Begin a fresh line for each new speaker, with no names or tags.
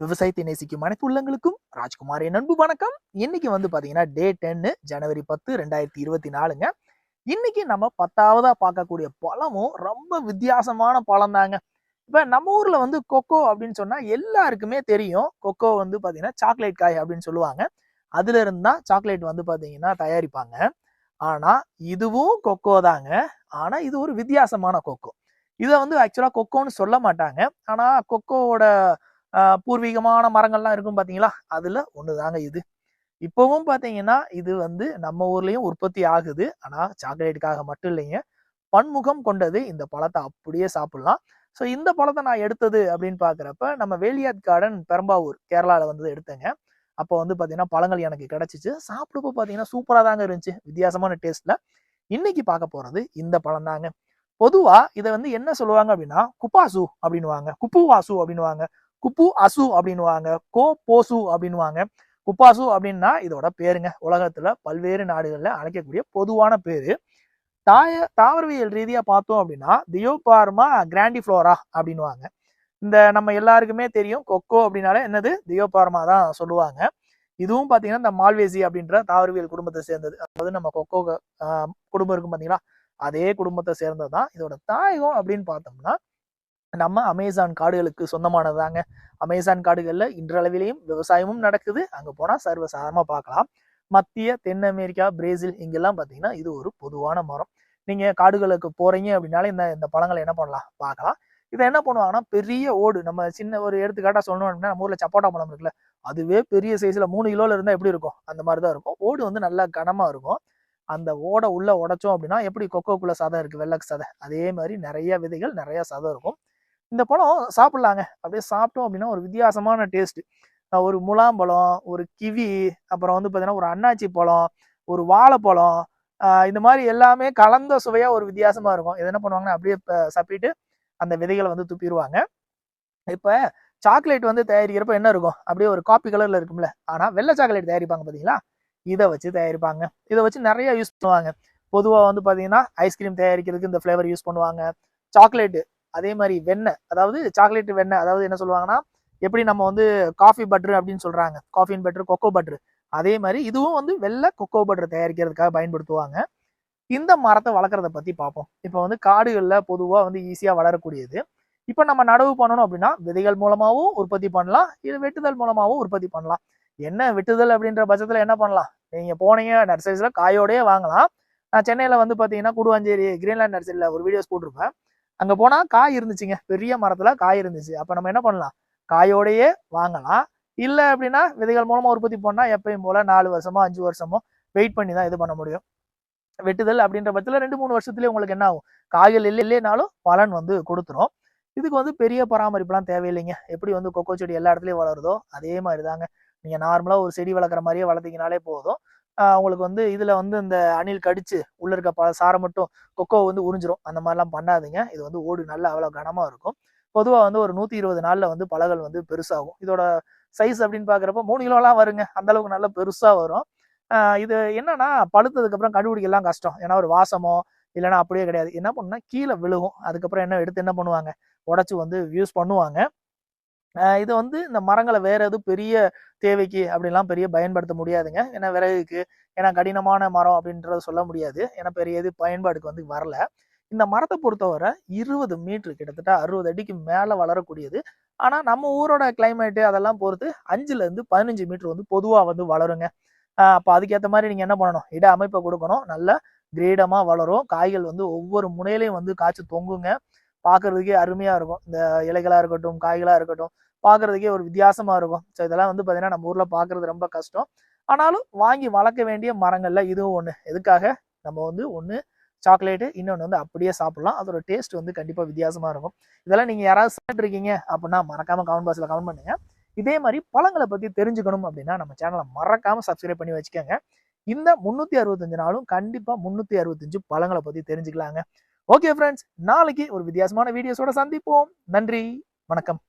விவசாயத்தை நேசிக்கும் அனைத்து உள்ளங்களுக்கும் ராஜ்குமாரின் அன்பு வணக்கம். இன்னைக்கு வந்து பாத்தீங்கன்னா டே டென்னு ஜனவரி பத்து ரெண்டாயிரத்தி இருபத்தி நாலுங்க. இன்னைக்கு நம்ம பத்தாவதா பார்க்கக்கூடிய பழமும் ரொம்ப வித்தியாசமான பழம் தாங்க இப்ப நம்ம ஊர்ல வந்து கொக்கோ அப்படின்னு சொன்னா எல்லாருக்குமே தெரியும். கொக்கோ வந்து பாத்தீங்கன்னா சாக்லேட் காய் அப்படின்னு சொல்லுவாங்க. அதுல இருந்து தான் சாக்லேட் வந்து பாத்தீங்கன்னா தயாரிப்பாங்க. ஆனா இதுவும் கொக்கோ தாங்க. ஆனா இது ஒரு வித்தியாசமான கொக்கோ. இதை வந்து ஆக்சுவலா கொக்கோன்னு சொல்ல மாட்டாங்க. ஆனா கொக்கோவோட பூர்வீகமான மரங்கள்லாம் இருக்கும் பார்த்தீங்களா அதில் ஒன்று தாங்க இது. இப்போவும் பார்த்தீங்கன்னா இது வந்து நம்ம ஊர்லேயும் உற்பத்தி ஆகுது. ஆனால் சாக்லேட்டுக்காக மட்டும் இல்லைங்க. பன்முகம் கொண்டது இந்த பழத்தை அப்படியே சாப்பிடலாம். ஸோ இந்த பழத்தை நான் எடுத்தது அப்படின்னு பார்க்குறப்ப நம்ம வேலியாத் கார்டன் பெரம்பாவூர் கேரளாவில் வந்து எடுத்தேங்க. அப்போ வந்து பார்த்தீங்கன்னா பழங்கள் எனக்கு கிடச்சிச்சு. சாப்பிடுப்போ பார்த்தீங்கன்னா சூப்பராக தாங்க இருந்துச்சு. வித்தியாசமான டேஸ்ட்டில் இன்னைக்கு பார்க்க போகிறது இந்த பழம் தாங்க பொதுவாக இதை வந்து என்ன சொல்லுவாங்க அப்படின்னா குப்பாசு அப்படின்னுவாங்க. குப்புவாசு அப்படின்னுவாங்க. குப்பு அசு அப்படின்னுவாங்க. கோ போசு அப்படின்னுவாங்க. குப்பாசு அப்படின்னா இதோட பேருங்க. உலகத்துல பல்வேறு நாடுகள்ல அழைக்கக்கூடிய பொதுவான பேரு. தாய தாவரவியல் ரீதியா பார்த்தோம் அப்படின்னா தியோபார்மா கிராண்டிஃப்ளோரா அப்படின்னுவாங்க. இந்த நம்ம எல்லாருக்குமே தெரியும். கொக்கோ அப்படின்னாலே என்னது? தியோபார்மா தான் சொல்லுவாங்க. இதுவும் பாத்தீங்கன்னா இந்த மால்வேசி அப்படின்ற தாவரவியல் குடும்பத்தை சேர்ந்தது. அதாவது நம்ம கொக்கோ குடும்பம் இருக்கும் பாத்தீங்களா? அதே குடும்பத்தை சேர்ந்தது தான் இதோட தாயகம் அப்படின்னு பார்த்தோம்னா நம்ம அமேசான் காடுகளுக்கு சொந்தமானதாங்க. அமேசான் காடுகளில் இன்றளவிலையும் விவசாயமும் நடக்குது. அங்கே போனால் சர்வசாதாரணமா பார்க்கலாம். மத்திய தென் அமெரிக்கா பிரேசில் இங்கெல்லாம் பார்த்தீங்கன்னா இது ஒரு பொதுவான மரம். நீங்கள் காடுகளுக்கு போகிறீங்க அப்படின்னாலே இந்த இந்த பழங்களை என்ன பண்ணலாம்? பார்க்கலாம். இதை என்ன பண்ணுவாங்கன்னா பெரிய ஓடு நம்ம சின்ன ஒரு எடுத்துக்காட்டாக சொல்லணும் அப்படின்னா நம்ம ஊரில் சப்போட்டா பழம் இருக்குல்ல அதுவே பெரிய சைஸில் மூணு கிலோவில் இருந்தால் எப்படி இருக்கும்? அந்த மாதிரி தான் இருக்கும். ஓடு வந்து நல்லா கனமாக இருக்கும். அந்த ஓடை உள்ளே உடைச்சோம் அப்படின்னா எப்படி கொக்கோக்குள்ள சதை இருக்குது வெள்ளக்கு சதை அதே மாதிரி நிறைய விதைகள் நிறையா சதை இருக்கும். இந்த பழம் சாப்பிடலாங்க. அப்படியே சாப்பிட்டோம் அப்படின்னா ஒரு வித்தியாசமான டேஸ்ட் ஒரு முலாம்பழம் ஒரு கிவி அப்புறம் வந்து பார்த்தீங்கன்னா ஒரு அன்னாச்சி பழம் ஒரு வாழைப்பழம் இந்த மாதிரி எல்லாமே கலந்த சுவையாக ஒரு வித்தியாசமாக இருக்கும். இது என்ன பண்ணுவாங்கன்னா அப்படியே ப- சப்பிட்டு அந்த விதைகளை வந்து துப்பிடுவாங்க. இப்போ சாக்லேட் வந்து தயாரிக்கிறப்ப என்ன இருக்கும்? அப்படியே ஒரு காப்பி கலரில் இருக்கும்ல. ஆனால் வெள்ளை சாக்லேட் தயாரிப்பாங்க பார்த்தீங்களா இதை வச்சு தயாரிப்பாங்க. இதை வச்சு நிறைய யூஸ் பண்ணுவாங்க. பொதுவாக வந்து பார்த்தீங்கன்னா ஐஸ்கிரீம் தயாரிக்கிறதுக்கு இந்த ஃப்ளேவர் யூஸ் பண்ணுவாங்க. சாக்லேட்டு அதே மாதிரி வெண்ணெய் அதாவது சாக்லேட் வெண்ணெய் அதாவது என்ன சொல்லுவாங்கன்னா எப்படி நம்ம வந்து காஃபி பட்ரு அப்படின்னு சொல்கிறாங்க காஃபின் பட்ரு கொக்கோ பட்ரு அதே மாதிரி இதுவும் வந்து வெள்ளை கொக்கோ பட்டர் தயாரிக்கிறதுக்காக பயன்படுத்துவாங்க. இந்த மரத்தை வளர்க்குறத பற்றி பார்ப்போம். இப்போ வந்து காடுகளில் பொதுவாக வந்து ஈஸியாக வளரக்கூடியது. இப்போ நம்ம நடவு பண்ணணும் அப்படின்னா விதைகள் மூலமாகவும் உற்பத்தி பண்ணலாம் இது வெட்டுதல் மூலமாகவும் உற்பத்தி பண்ணலாம். என்ன வெட்டுதல் அப்படின்ற பட்சத்தில் என்ன பண்ணலாம்? நீங்கள் போனீங்க நர்சரிஸில் காயோடையே வாங்கலாம். நான் சென்னையில் வந்து பார்த்தீங்கன்னா குடுவாஞ்சேரி கிரீன்லேண்ட் நர்சரியில் ஒரு வீடியோஸ் போட்டிருப்பேன். அங்க போனா காய் இருந்துச்சுங்க. பெரிய மரத்துல காய் இருந்துச்சு. அப்ப நம்ம என்ன பண்ணலாம்? காயோடையே வாங்கலாம். இல்ல அப்படின்னா விதைகள் மூலமா உற்பத்தி பண்ணா எப்பயும் போல நாலு வருஷமோ அஞ்சு வருஷமோ வெயிட் பண்ணி தான் இது பண்ண முடியும். வெட்டுதல் அப்படின்ற பட்சத்துல ரெண்டு மூணு வருஷத்துலயே உங்களுக்கு என்ன ஆகும்? காய்கள் இல்லை இல்லைனாலும் பலன் வந்து கொடுத்துரும். இதுக்கு வந்து பெரிய பராமரிப்புலாம் தேவையில்லைங்க. எப்படி வந்து கொக்கோ செடி எல்லா இடத்துலயும் வளருதோ அதே மாதிரி தாங்க நீங்க நார்மலா ஒரு செடி வளர்க்குற மாதிரியே வளர்த்தீங்கனாலே போதும். உங்களுக்கு வந்து இதில் வந்து இந்த அணில் கடிச்சு உள்ள இருக்க ப சாரை மட்டும் கொக்கோ வந்து உறிஞ்சிரும். அந்த மாதிரிலாம் பண்ணாதீங்க. இது வந்து ஓடு நல்லா அவ்வளோ கனமாக இருக்கும். பொதுவாக வந்து ஒரு நூற்றி இருபது நாளில் வந்து பழங்கள் வந்து பெருசாகும். இதோட சைஸ் அப்படின்னு பார்க்குறப்ப மூணு கிலோலாம் வருங்க. அந்த அளவுக்கு நல்லா பெருசாக வரும். இது என்னன்னா பழுத்ததுக்கப்புறம் கண்டுபிடிக்கலாம் கஷ்டம். ஏன்னா ஒரு வாசமோ இல்லைன்னா அப்படியே கிடையாது. என்ன பண்ணுன்னா கீழே விழுகும். அதுக்கப்புறம் என்ன எடுத்து என்ன பண்ணுவாங்க? உடச்சி வந்து யூஸ் பண்ணுவாங்க. இது வந்து இந்த மரங்களை வேற எதுவும் பெரிய தேவைக்கு அப்படிலாம் பெரிய பயன்படுத்த முடியாதுங்க. ஏன்னா விறகுக்கு ஏன்னா கடினமான மரம் அப்படின்றத சொல்ல முடியாது. ஏன்னா பெரிய இது பயன்பாடுக்கு வந்து வரல. இந்த மரத்தை பொறுத்தவரை இருபது மீட்ரு கிட்டத்தட்ட அறுபது அடிக்கு மேல வளரக்கூடியது. ஆனா நம்ம ஊரோட கிளைமேட்டு அதெல்லாம் பொறுத்து அஞ்சுல இருந்து பதினஞ்சு மீட்ரு வந்து பொதுவா வந்து வளருங்க. அப்போ அதுக்கேற்ற மாதிரி நீங்க என்ன பண்ணணும்? இட அமைப்பை கொடுக்கணும். நல்ல கிரீடமா வளரும். காய்கள் வந்து ஒவ்வொரு முனையிலையும் வந்து காய்ச்சி தொங்குங்க. பார்க்குறதுக்கே அருமையா இருக்கும். இந்த இலைகளா இருக்கட்டும் காய்களா இருக்கட்டும் பார்க்கறதுக்கே ஒரு வித்தியாசமா இருக்கும். ஸோ இதெல்லாம் வந்து பார்த்தீங்கன்னா நம்ம ஊர்ல பார்க்குறது ரொம்ப கஷ்டம். ஆனாலும் வாங்கி வளர்க்க வேண்டிய மரங்கள்ல இதுவும் ஒன்று எதுக்காக? நம்ம வந்து ஒன்று சாக்லேட்டு இன்னொன்று வந்து அப்படியே சாப்பிடலாம். அதோட டேஸ்ட் வந்து கண்டிப்பாக வித்தியாசமாக இருக்கும். இதெல்லாம் நீங்கள் யாராவது சாப்பிட்ருக்கீங்க அப்படின்னா மறக்காமல் கமெண்ட் பாக்ஸில் கமெண்ட் பண்ணுங்க. இதே மாதிரி பழங்களை பற்றி தெரிஞ்சுக்கணும் அப்படின்னா நம்ம சேனலை மறக்காமல் சப்ஸ்கிரைப் பண்ணி வச்சுக்கோங்க. இந்த முந்நூற்றி அறுபத்தஞ்சு நாளும் கண்டிப்பாக முந்நூற்றி அறுபத்தஞ்சு பழங்களை பற்றி தெரிஞ்சுக்கலாங்க. ஓகே ஃப்ரெண்ட்ஸ் நாளைக்கு ஒரு வித்தியாசமான வீடியோஸோட சந்திப்போம். நன்றி. வணக்கம்.